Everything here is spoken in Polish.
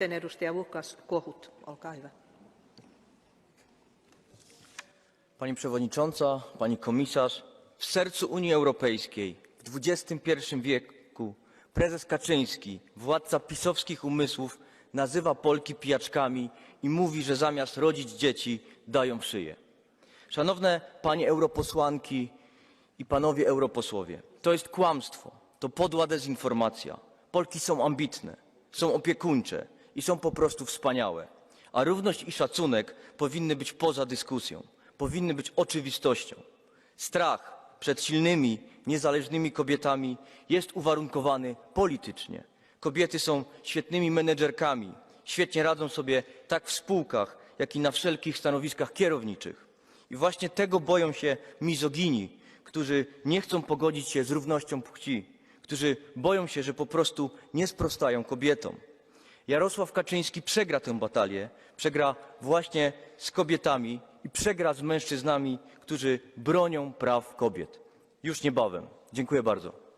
Sitten edustaja Kohut, olkaa hyvä. Pani przewodnicząca, pani komisarz, w sercu Unii Europejskiej w XXI wieku prezes Kaczyński, władca pisowskich umysłów, nazywa Polki pijaczkami i mówi, że zamiast rodzić dzieci dają szyję. Szanowne panie europosłanki i panowie europosłowie, to jest kłamstwo, to podła dezinformacja. Polki są ambitne, są opiekuńcze i są po prostu wspaniałe. A równość i szacunek powinny być poza dyskusją, powinny być oczywistością. Strach przed silnymi, niezależnymi kobietami jest uwarunkowany politycznie. Kobiety są świetnymi menedżerkami, świetnie radzą sobie tak w spółkach, jak i na wszelkich stanowiskach kierowniczych. I właśnie tego boją się mizogini, którzy nie chcą pogodzić się z równością płci, którzy boją się, że po prostu nie sprostają kobietom. Jarosław Kaczyński przegra tę batalię, przegra właśnie z kobietami i przegra z mężczyznami, którzy bronią praw kobiet. Już niebawem. Dziękuję bardzo.